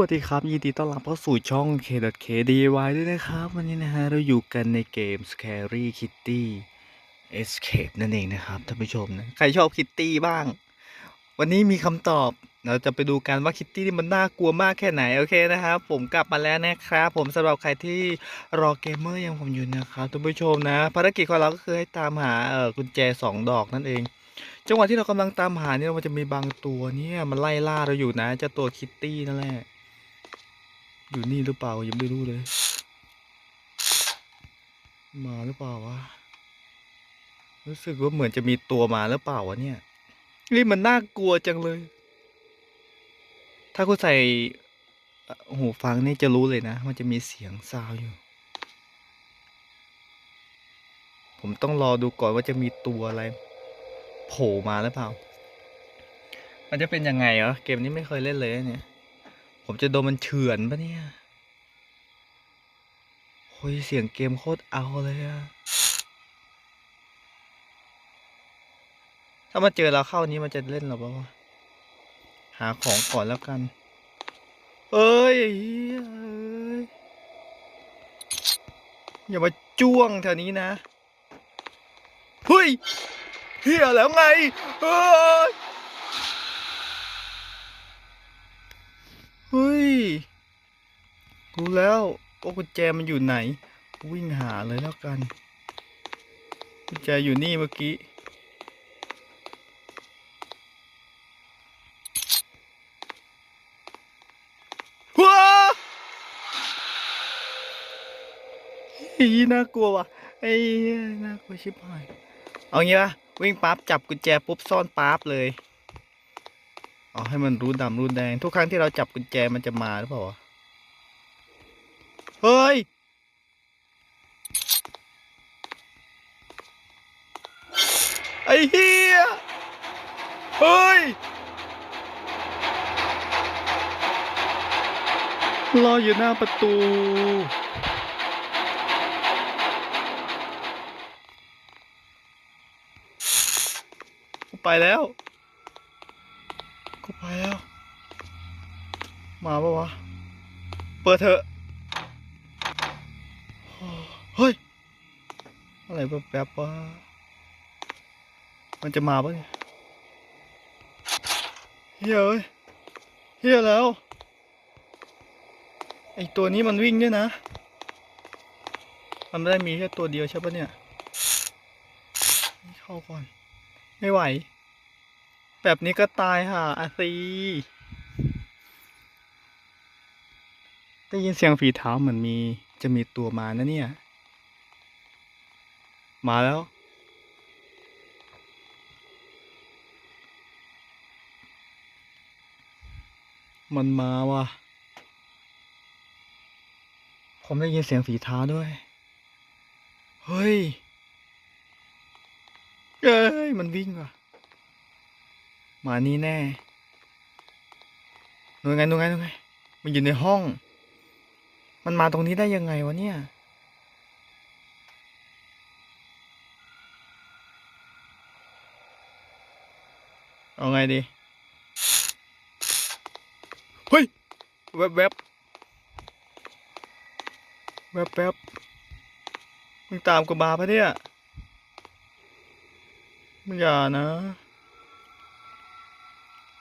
วัสดีครับ ยินดีต้อนรับเข้าสู่ช่อง K.K.DIY ด้วยนะครับ วันนี้นะฮะ เราอยู่กันในเกม Scary Kitty Escape นั่นเองนะครับท่านผู้ชมนะใครชอบคิตตี้บ้าง วันนี้มีคำตอบ เราจะไปดูกันว่าคิตตี้นี่มันน่ากลัวมากแค่ไหน โอเคนะครับ ผมกลับมาแล้วนะครับ ผมสำหรับใครที่รอเกมเมอร์ย่างผมอยู่นะครับท่านผู้ชมนะ ภารกิจของเราก็คือให้ตามหาเออกุญแจสองดอกนั่นเองจังหวะที่เรากำลังตามหาเนี่ยมันจะมีบางตัวเนี่ยมันไล่ล่าเราอยู่นะจ้าตัวคิตตี้นั่นแหละ อยู่นี่หรือเปล่ายังไม่รู้เลย มาหรือเปล่าวะรู้สึกว่าเหมือนจะมีตัวมาหรือเปล่าวะเนี่ยนี่มันน่ากลัวจังเลย ถ้าคุณใส่หูฟังนี่จะรู้เลยนะ มันจะมีเสียงซาวอยู่ ผมต้องรอดูก่อนว่าจะมีตัวอะไร โผล่มาหรือเปล่า มันจะเป็นยังไงเหรอเกมนี้ไม่เคยเล่นเลยเนี่ย ผมจะโดนมันเฉือนปะเนี่ยโอ้ยเสียงเกมโคตรเอาเลยอะถ้ามาเจอเราเข้านี้มันจะเล่นเราปะวะหาของก่อนแล้วกันเอ้ยเหี้ยเอ้ยอย่ามาจ้วงแถวนี้นะ เฮ้ยเฮียแล้วไงเฮ้ย รู้แล้วว่ากุญแจมันอยู่ไหน วิ่งหาเลยแล้วกัน กุญแจอยู่นี่เมื่อกี้ ว้าเฮ้น่ากลัวว่ะไอ้น่ากลัวชิบหาย เอางี้ปะวิ่งปั๊บจับกุญแจปุ๊บซ่อนปั๊บเลย เอาให้มันรู้ดำรู้แดง ทุกครั้งที่เราจับกุญแจมันจะมาหรือเปล่าวะ เฮ้ย ไอ้เฮียเฮ้ย รออยู่หน้าประตูกูไปแล้วกูไปแล้ว มาปะวะ เปิดเถอะ เฮ้ย อะไรแบบแบๆวะมันจะมาปะเนี่ยเฮียเอ้ยเฮียแล้ว ไอตัวนี้มันวิ่งด้วยนะ มันไม่ได้มีแค่ตัวเดียวใช่ปะเนี่ย เข้าก่อน ไม่ไหว แบบนี้ก็ตายห่าอาซีได้ยินเสียงฝีเท้าเหมือนมีจะมีตัวมานะเนี่ย มาแล้ว มันมาว่ะ ผมได้ยินเสียงฝีเท้าด้วย เฮ้ย เอ้ย มันวิ่งว่ะ มานี่แน่นูไงนูไงนูไง มันอยู่ในห้อง มันมาตรงนี้ได้ยังไงวะเนี่ย เอาไงดี เฮ้ย แวบแวบแวบแวบมึงตามกูมาปะเนี่ย มึงอย่านะ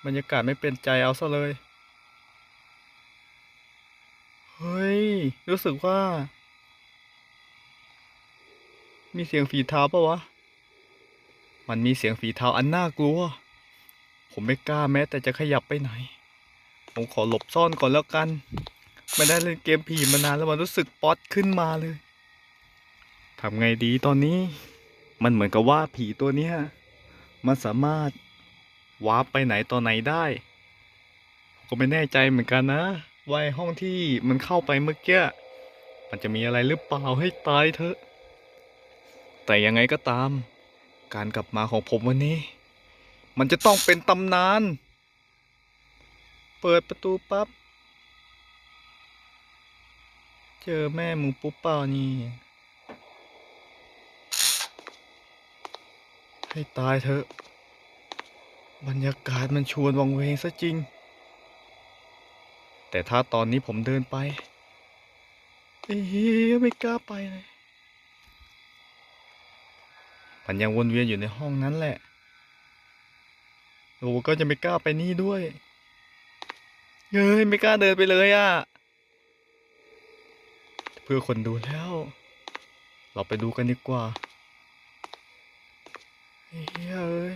บรรยากาศไม่เป็นใจเอาซะเลย เฮ้ย รู้สึกว่า มีเสียงฝีเท้าปะวะ มันมีเสียงฝีเท้าอันน่ากลัว ผมไม่กล้าแม้แต่จะขยับไปไหน ผมขอหลบซ่อนก่อนแล้วกัน ไม่ได้เล่นเกมผีมานานแล้วมันรู้สึกป๊อตขึ้นมาเลยทำไงดีตอนนี้ มันเหมือนกับว่าผีตัวเนี้ยมันสามารถวาร์ปไปไหนต่อไหนได้ก็ไม่แน่ใจเหมือนกันนะว่าไอ้ห้องที่มันเข้าไปเมื่อกี้มันจะมีอะไรหรือเปล่าให้ตายเถอะ แต่ยังไงก็ตาม การกลับมาของผมวันนี้ มันจะต้องเป็นตำนาน เปิดประตูปั๊บ เจอแม่มึงปุ๊บเปล่านี่ ให้ตายเถอะ บรรยากาศมันชวนวังเวงซะจริงแแต่ถ้าตอนนี้ผมเดินไปเอ้ยไม่กล้าไปเลยมันยังวนเวียนอยู่ในห้องนั้นแหละ โอ้ก็จะไม่กล้าไปนี่ด้วย เฮ้ยไม่กล้าเดินไปเลยอะเพื่อคนดูแล้ว เราไปดูกันดีกว่าเฮ้ยเอ้ย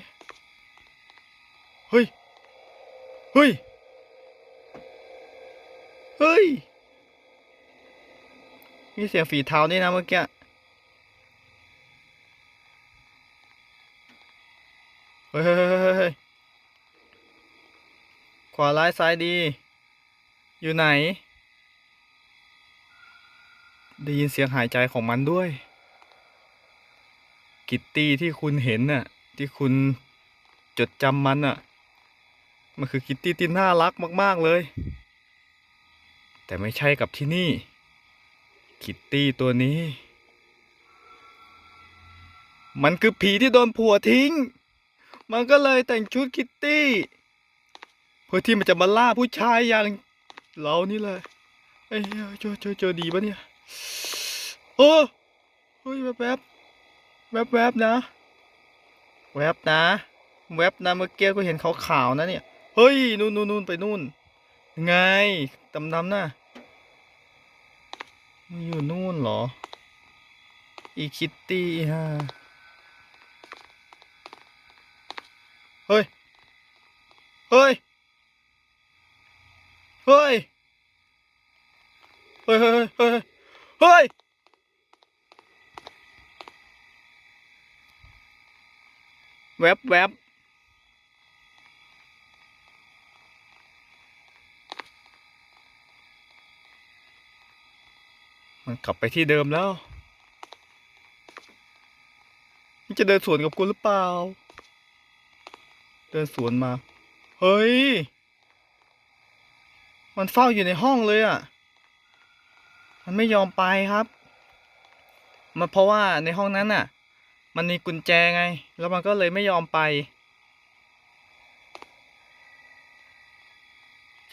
เฮ้ย เฮ้ย เฮ้ย มีเสียงฝีเท้านี่นะเมื่อกี้เฮ้ยเฮ้ยเฮ้ยเฮ้ยเฮ้ยข วาร้ายซ้ายดี อยู่ไหน ได้ยินเสียงหายใจของมันด้วย กิตตี้ที่คุณเห็นน่ะ ที่คุณจดจำมันน่ะ มันคือกิตตี้ที่น่ารักมาก ๆ เลย แต่ไม่ใช่กับที่นี่คิตตี้ตัวนี้ มันคือผีที่โดนผัวทิ้ง มันก็เลยแต่งชุดคิตตี้ เพื่อที่มันจะมาล่าผู้ชายอย่างเรานี่แหละเอ้ยเจอเจอเจอดีปะเนี่ยโอ้เฮ้ยแวบแวบแวบแวบนะ แวบนะ แวบนะเมื่อกี้ก็เห็นขาวๆนะเนี่ย เฮ้ย นู่นนู่นนู่นไปนู่น ไงตำนำน่ะมันอยู่นู่นเหรอ อีคิตตี้ฮะเฮ้ย เฮ้ย เฮ้ย เฮ้ยเฮ้ยเฮ้ยเฮ้ยแวบแวบมันกลับไปที่เดิมแล้ว มันจะเดินสวนกับกูหรือเปล่า เดินสวนมา เฮ้ย มันเฝ้าอยู่ในห้องเลยอะ มันไม่ยอมไปครับ มันเพราะว่าในห้องนั้นน่ะ มันมีกุญแจไง แล้วมันก็เลยไม่ยอมไป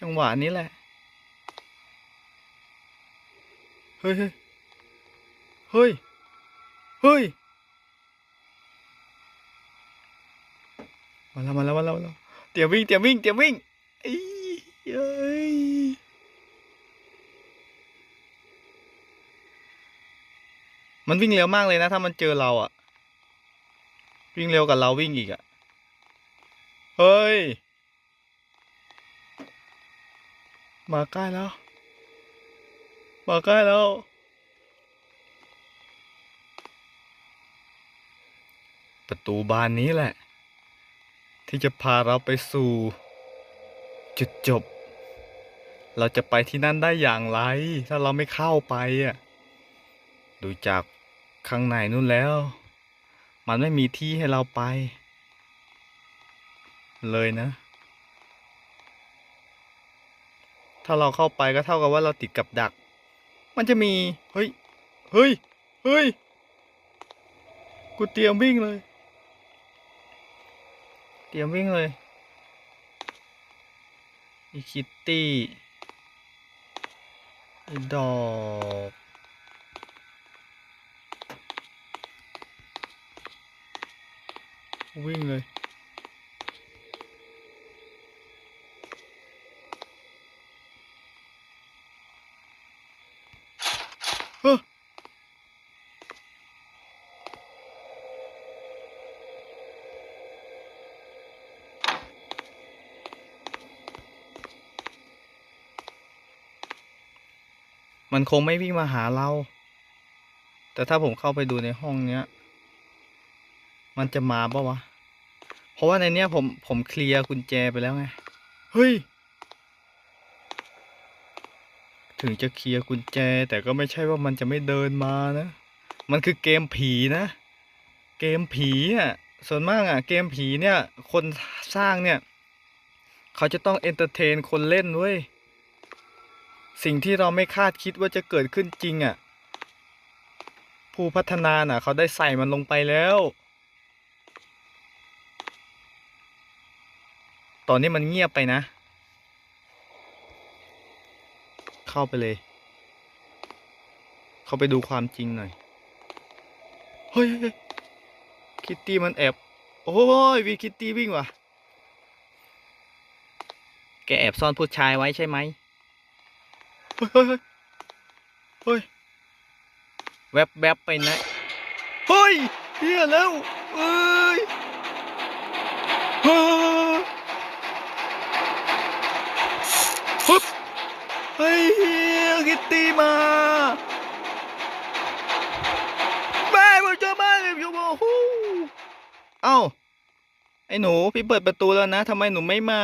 จังหวะนี้แหละ เฮ้ย เฮ้ย เฮ้ยเฮ้ยมาแล้วมาแล้วมาแล้วมาวเตรียมวิ่งเตรียมวิ่งเตรียมวิ่งเอ้ยเอ้ย มันวิ่งเร็วมากเลยนะถ้ามันเจอเราอะวิ่งเร็วกับเราวิ่งอีกอะเฮ้ย มาใกล้แล้ว มาใกล้แล้ว ประตูบานนี้แหละ ที่จะพาเราไปสู่ จุดจบ เราจะไปที่นั่นได้อย่างไร ถ้าเราไม่เข้าไปอะ ดูจาก ข้างในนู่นแล้ว มันไม่มีที่ให้เราไป เลยนะ ถ้าเราเข้าไปก็เท่ากับว่าเราติดกับดัก มันจะมี เฮ้ย เฮ้ย เฮ้ย กูเตรียมวิ่งเลย เตรียมวิ่งเลย อีคิตตี้ อีดอก วิ่งเลย เฮ้อมันคงไม่วิ่งมาหาเรา แต่ถ้าผมเข้าไปดูในห้องเนี้ย มันจะมาปะวะ เพราะว่าในเนี้ยผมผมเคลียร์กุญแจไปแล้วไง เฮ้ย ถึงจะเคลียร์กุญแจ แต่ก็ไม่ใช่ว่ามันจะไม่เดินมานะ มันคือเกมผีนะ เกมผีอะ ส่วนมากอะ เกมผีเนี่ย คนสร้างเนี่ย เขาจะต้องเอนเตอร์เทนคนเล่นเว้ย สิ่งที่เราไม่คาดคิดว่าจะเกิดขึ้นจริงอะ ผู้พัฒนาน่ะ เขาได้ใส่มันลงไปแล้ว ตอนนี้มันเงียบไปนะ เข้าไปเลย เข้าไปดูความจริงหน่อย เฮ้ยคิตตี้มันแอบ โอ้ยวีคิตตี้วิ่งว่ะ แกแอบซ่อนผู้ชายไว้ใช่ไหมเฮ้ยเฮ้ยเฮ้ยเฮ้ยแวบแวบไปนะ เฮ้ยเฮียแล้วเอ้ย ไอ้หนูพี่เปิดประตูแล้วนะทำไมหนูไม่มา